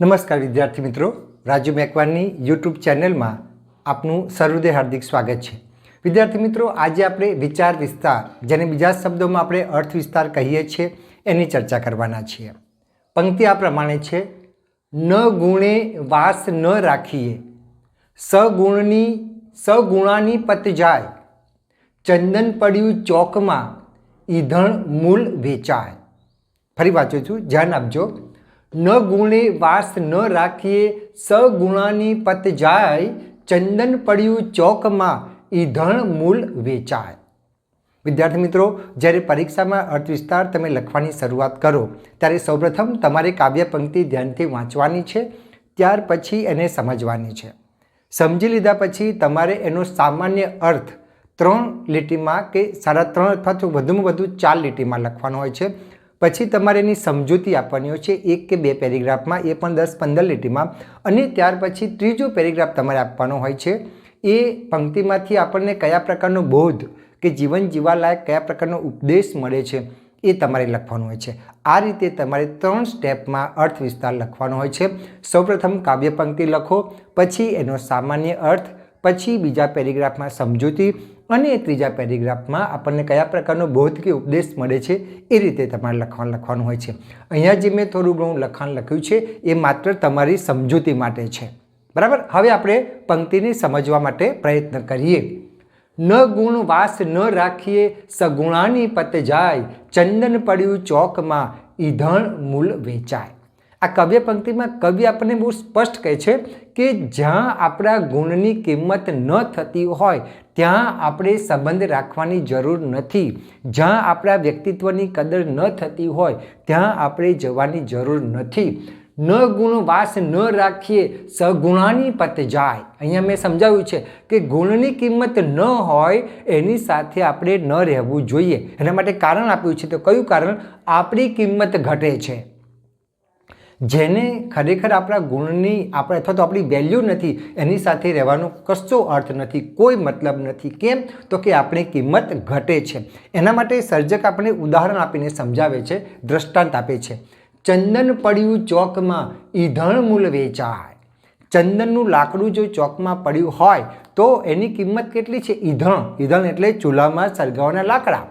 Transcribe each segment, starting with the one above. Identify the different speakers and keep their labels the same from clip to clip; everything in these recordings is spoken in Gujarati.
Speaker 1: નમસ્કાર વિદ્યાર્થી મિત્રો. રાજુ મેકવાનની યુટ્યુબ ચેનલમાં આપનું સર્વદય હાર્દિક સ્વાગત છે. વિદ્યાર્થી મિત્રો, આજે આપણે વિચાર વિસ્તાર, જેને બીજા શબ્દોમાં આપણે અર્થ વિસ્તાર કહીએ છીએ, એની ચર્ચા કરવાના છીએ. પંક્તિ આ પ્રમાણે છે, ન ગુણે વાસ ન રાખીએ, સગુણની, સગુણાની પત જાય, ચંદન પડ્યું ચોકમાં, ઈંધણ મૂળ વેચાય. ફરી વાંચું છું, ધ્યાન આપજો. ન ગુણે વાસ ન રાખીએ સગુણાની પત જાય, ચંદન પડ્યું ચોકમાં ઈધણ મૂલ વેચાય. વિદ્યાર્થી મિત્રો, જ્યારે પરીક્ષામાં અર્થવિસ્તાર તમે લખવાની શરૂઆત કરો, ત્યારે સૌપ્રથમ તમારે કાવ્ય પંક્તિ ધ્યાનથી વાંચવાની છે, ત્યાર પછી એને સમજવાની છે. સમજી લીધા પછી તમારે એનો સામાન્ય અર્થ ત્રણ લીટીમાં કે સાડા ત્રણ અથવા વધુમાં વધુ ચાર લીટીમાં લખવાનો હોય છે. પછી તમારે એની સમજૂતી આપવાની હોય છે, એક કે બે પેરેગ્રાફમાં, એ પણ દસ પંદર લીટીમાં. અને ત્યાર પછી ત્રીજો પેરેગ્રાફ તમારે આપવાનો હોય છે, એ પંક્તિમાંથી આપણને કયા પ્રકારનો બોધ કે જીવન જીવાલાયક કયા પ્રકારનો ઉપદેશ મળે છે, એ તમારે લખવાનું હોય છે. આ રીતે તમારે ત્રણ સ્ટેપમાં અર્થ વિસ્તાર લખવાનો હોય છે. સૌપ્રથમ કાવ્ય પંક્તિ લખો, પછી એનો સામાન્ય અર્થ, પછી બીજા પેરેગ્રાફમાં સમજૂતી અને ત્રીજા પેરેગ્રાફમાં આપણને કયા પ્રકારનો બોધ કે ઉપદેશ મળે છે એ રીતે તમારે લખવાનું લખવાનું હોય છે. અહીંયા જે મેં થોડું ઘણું લખાણ લખ્યું છે, એ માત્ર તમારી સમજૂતી માટે છે. બરાબર? હવે આપણે પંક્તિને સમજવા માટે પ્રયત્ન કરીએ. ન ગુણ વાસ ન રાખીએ, સગુણાની પત જાય, ચંદન પડ્યું ચોકમાં, ઈંધણ મૂલ વેચાય. આ કાવ્ય પંક્તિમાં કવિ આપણને બહુ સ્પષ્ટ કહે છે કે જ્યાં આપણા ગુણની કિંમત ન થતી હોય, ત્યાં આપણે સંબંધ રાખવાની જરૂર નથી. જ્યાં આપણા વ્યક્તિત્વની કદર ન થતી હોય, ત્યાં આપણે જવાની જરૂર નથી. ન ગુણ વાસ ન રાખીએ, સગુણાની પત જાય. અહીંયા મેં સમજાવ્યું છે કે ગુણની કિંમત ન હોય, એની સાથે આપણે ન રહેવું જોઈએ. એના માટે કારણ આપ્યું છે. તો કયું કારણ? આપણી કિંમત ઘટે છે. જેને ખરેખર આપણા ગુણની, આપણે અથવા તો આપણી વેલ્યુ નથી, એની સાથે રહેવાનો કશો અર્થ નથી, કોઈ મતલબ નથી. કેમ? તો કે આપણી કિંમત ઘટે છે. એના માટે સર્જક આપણે ઉદાહરણ આપીને સમજાવે છે, દ્રષ્ટાંત આપે છે. ચંદન પડ્યું ચોકમાં, ઈંધણ મૂલ વેચાય. ચંદનનું લાકડું જો ચોકમાં પડ્યું હોય, તો એની કિંમત કેટલી છે? ઈંધણ. ઈંધણ એટલે ચૂલામાં સળગાવવાના લાકડા.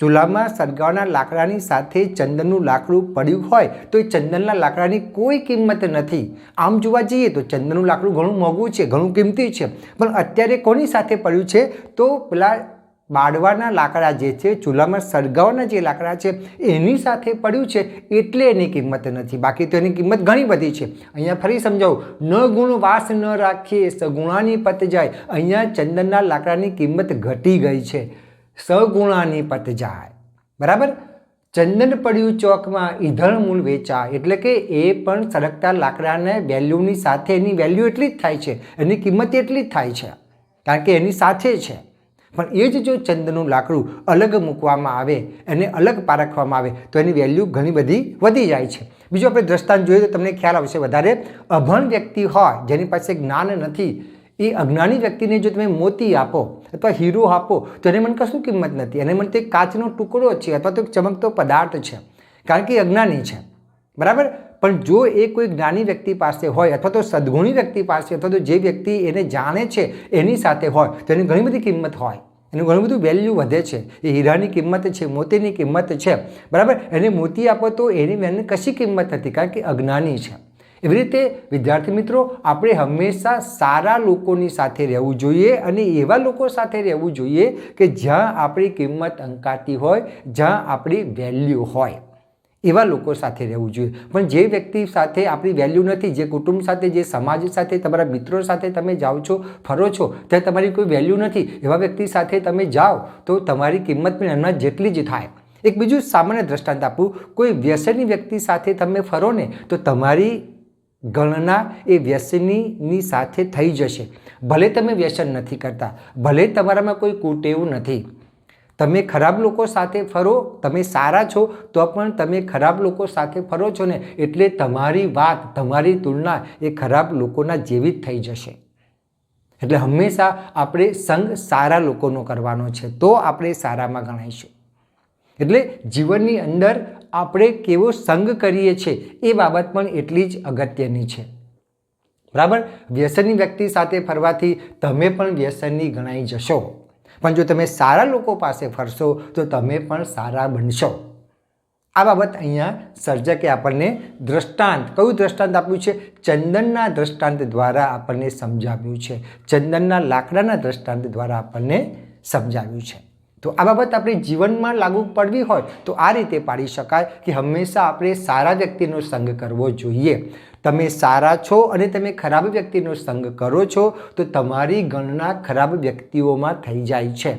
Speaker 1: ચૂલામાં સળગાવવાના લાકડાની સાથે ચંદનનું લાકડું પડ્યું હોય તો એ ચંદનના લાકડાની કોઈ કિંમત નથી. આમ જોવા જઈએ તો ચંદનનું લાકડું ઘણું મોંઘું છે, ઘણું કિંમતી છે. પણ અત્યારે કોની સાથે પડ્યું છે? તો પેલા બાળવાના લાકડા જે છે, ચૂલામાં સળગાવવાના જે લાકડા છે, એની સાથે પડ્યું છે એટલે એની કિંમત નથી. બાકી તો એની કિંમત ઘણી બધી છે. અહીંયા ફરી સમજાવું. ન ગુણ વાસ ન રાખીએ, સગુણાની પત જાય. અહીંયા ચંદનના લાકડાની કિંમત ઘટી ગઈ છે. સગુણાની પત જાય. બરાબર? ચંદન પડ્યું ચોકમાં ઈંધણ મૂળ વેચાય એટલે કે એ પણ સળગતા લાકડાને વેલ્યુની સાથે, એની વેલ્યુ એટલી જ થાય છે, એની કિંમત એટલી જ થાય છે, કારણ કે એની સાથે છે. પણ એ જ જો ચંદનનું લાકડું અલગ મૂકવામાં આવે, એને અલગ પારખવામાં આવે, તો એની વેલ્યુ ઘણી બધી વધી જાય છે. બીજું આપણે દ્રષ્ટાંત જોઈએ તો તમને ખ્યાલ આવશે વધારે. અભણ વ્યક્તિ હોય, જેની પાસે જ્ઞાન નથી, એ અજ્ઞાની વ્યક્તિને જો તમે મોતી આપો અથવા હીરો આપો, તો એને મને કશું કિંમત નથી. એને મને તો એક કાચનો ટુકડો છે, અથવા તો એક ચમકતો પદાર્થ છે, કારણ કે અજ્ઞાની છે. બરાબર? પણ જો એ કોઈ જ્ઞાની વ્યક્તિ પાસે હોય, અથવા તો સદગુણી વ્યક્તિ પાસે, અથવા તો જે વ્યક્તિ એને જાણે છે, એની સાથે હોય, તો એની ઘણી બધી કિંમત હોય. એનું ઘણું બધું વેલ્યુ વધે છે. એ હીરાની કિંમત છે, મોતીની કિંમત છે. બરાબર? એને મોતી આપો તો એની એને કશી કિંમત નથી, કારણ કે અજ્ઞાની છે. એવી રીતે વિદ્યાર્થી મિત્રો, આપણે હંમેશા સારા લોકોની સાથે રહેવું જોઈએ અને એવા લોકો સાથે રહેવું જોઈએ કે જ્યાં આપણી કિંમત અંકાતી હોય, જ્યાં આપણી વેલ્યુ હોય. એવા લોકો સાથે રહેવું જોઈએ. પણ જે વ્યક્તિ સાથે આપણી વેલ્યુ નથી, જે કુટુંબ સાથે, જે સમાજ સાથે, તમારા મિત્રો સાથે તમે જાઓ છો, ફરો છો, ત્યાં તમારી કોઈ વેલ્યુ નથી, એવા વ્યક્તિ સાથે તમે જાઓ, તો તમારી કિંમત પણ એમના જેટલી જ થાય. એક બીજું સામાન્ય દ્રષ્ટાંત આપું, કોઈ વ્યસની વ્યક્તિ સાથે તમે ફરો ને તો તમારી ગણના એ વ્યસનીની સાથે થઈ જશે. ભલે તમે વ્યસન નથી કરતા, ભલે તમારામાં કોઈ કુટેવું નથી. તમે ખરાબ લોકો સાથે ફરો, તમે સારા છો, તો પણ તમે ખરાબ લોકો સાથે ફરો છો ને, એટલે તમારી વાત, તમારી તુલના એ ખરાબ લોકોના જેવી જ થઈ જશે. એટલે હંમેશા આપણે સંગ સારા લોકોનો કરવાનો છે, તો આપણે સારામાં ગણાઈશું. એટલે જીવનની અંદર આપણે કેવો સંગ કરીએ છીએ એ બાબત પણ એટલી જ અગત્યની છે. બરાબર? વ્યસની વ્યક્તિ સાથે ફરવાથી તમે પણ વ્યસની ગણાઈ જશો. પણ જો તમે સારા લોકો પાસે ફરશો, તો તમે પણ સારા બનશો. આ બાબત અહીંયા સર્જકે આપણને દ્રષ્ટાંત, કયું દ્રષ્ટાંત આપ્યું છે? ચંદનના દ્રષ્ટાંત દ્વારા આપણને સમજાવ્યું છે. ચંદનના લાકડાના દ્રષ્ટાંત દ્વારા આપણને સમજાવ્યું છે. તો આ બાબત આપણે જીવનમાં લાગુ પડવી હોય તો આ રીતે પાડી શકાય કે હંમેશા આપણે સારા વ્યક્તિનો સંગ કરવો જોઈએ. તમે સારા છો અને તમે ખરાબ વ્યક્તિનો સંગ કરો છો, તો તમારી ગણના ખરાબ વ્યક્તિઓમાં થઈ જાય છે.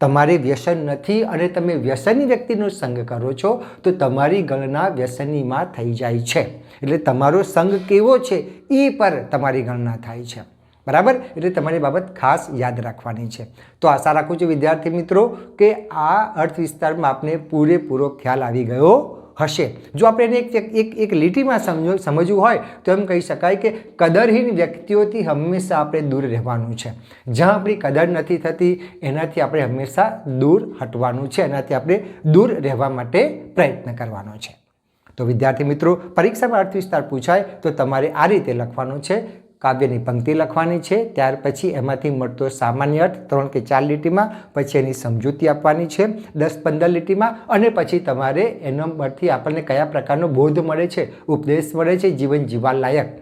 Speaker 1: તમારે વ્યસન નથી અને તમે વ્યસની વ્યક્તિનો સંગ કરો છો, તો તમારી ગણના વ્યસનીમાં થઈ જાય છે. એટલે તમારો સંગ કેવો છે એ પર તમારી ગણના થાય છે. બરાબર? એટલે તમારી બાબત ખાસ યાદ રાખવાની છે. તો આશા રાખું છું વિદ્યાર્થી મિત્રો કે આ અર્થ વિસ્તારમાં આપને પૂરેપૂરો ખ્યાલ આવી ગયો હશે. જો આપણે એને એક એક એક લીટીમાં સમજો, સમજવું હોય, તો એમ કહી શકાય કે કદરહીન વ્યક્તિઓથી હંમેશા આપણે દૂર રહેવાનું છે. જ્યાં આપણી કદર નથી થતી, એનાથી આપણે હંમેશા દૂર હટવાનું છે. એનાથી આપણે દૂર રહેવા માટે પ્રયત્ન કરવાનો છે. તો વિદ્યાર્થી મિત્રો, પરીક્ષામાં અર્થ વિસ્તાર પૂછાય, તો તમારે આ રીતે લખવાનું છે. કાવ્યની પંક્તિ લખવાની છે, ત્યાર પછી એમાંથી મળતો સામાન્ય અર્થ ત્રણ કે ચાર લીટીમાં, પછી એની સમજૂતી આપવાની છે, દસ પંદર લીટીમાં અને પછી તમારે એના પરથી આપણને કયા પ્રકારનો બોધ મળે છે, ઉપદેશ મળે છે, જીવન જીવા લાયક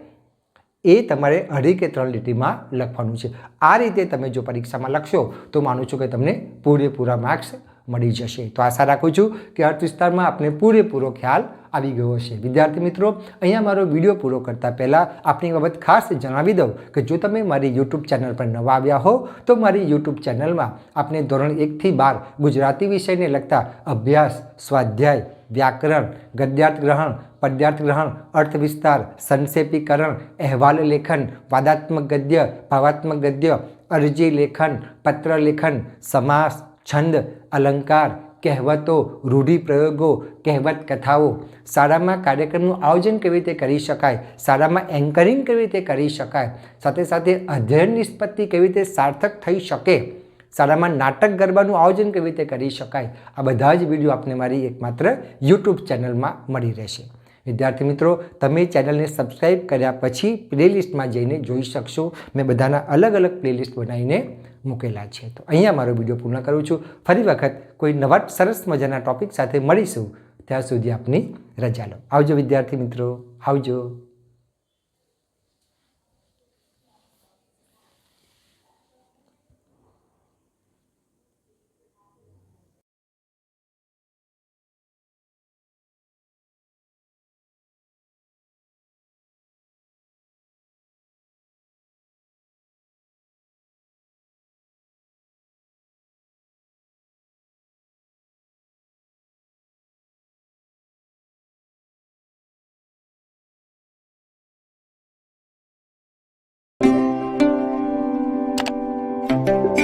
Speaker 1: એ તમારે અઢી કે ત્રણ લીટીમાં લખવાનું છે. આ રીતે તમે જો પરીક્ષામાં લખશો, તો માનું છું કે તમને પૂરેપૂરા માર્ક્સ મળી જશે. તો આશા રાખું છું કે અર્થ વિસ્તારમાં આપને પૂરેપૂરો ખ્યાલ આવી ગયો છે. વિદ્યાર્થી મિત્રો, અહીંયા મારો વીડિયો પૂરો કરતાં પહેલાં આપણી બાબત ખાસ જણાવી દઉં કે જો તમે મારી યુટ્યુબ ચેનલ પર નવા આવ્યા હો, તો મારી યુટ્યુબ ચેનલમાં આપણે ધોરણ એકથી બાર ગુજરાતી વિષયને લગતા અભ્યાસ, સ્વાધ્યાય, વ્યાકરણ, ગદ્યાર્થ ગ્રહણ, પદ્યાર્થ ગ્રહણ, અર્થ વિસ્તાર, સંક્ષેપીકરણ, અહેવાલ લેખન, વાદાત્મક ગદ્ય, ભાવાત્મક ગદ્ય, અરજી લેખન, પત્ર લેખન, સમાસ, છંદ, અલંકાર કહેવતો, રૂઢિપ્રયોગો, કહેવત કથાઓ. શાળામાં કાર્યક્રમનું આયોજન કેવી રીતે કરી શકાય? શાળામાં એન્કરિંગ કેવી રીતે કરી શકાય? સાથે સાથે અધ્યયન નિષ્પત્તિ કેવી રીતે સાર્થક થઈ શકે? શાળામાં નાટક ગરબાનું આયોજન કેવી રીતે કરી શકાય? આ બધા જ વીડિયો આપને મારી એકમાત્ર યુટ્યુબ ચેનલમાં મળી રહેશે. વિદ્યાર્થી મિત્રો, તમે ચેનલને સબસ્ક્રાઈબ કર્યા પછી પ્લેલિસ્ટમાં જઈને જોઈ શકશો. મેં બધાના અલગ અલગ પ્લેલિસ્ટ બનાવીને મૂકેલા છે. તો અહીંયા મારો વીડિયો પૂર્ણ કરું છું. ફરી વખત કોઈ નવા સરસ મજાના ટોપિક સાથે મળીશું. ત્યાં સુધી આપની રજા લો. આવજો વિદ્યાર્થી મિત્રો. આવજો. Thank you.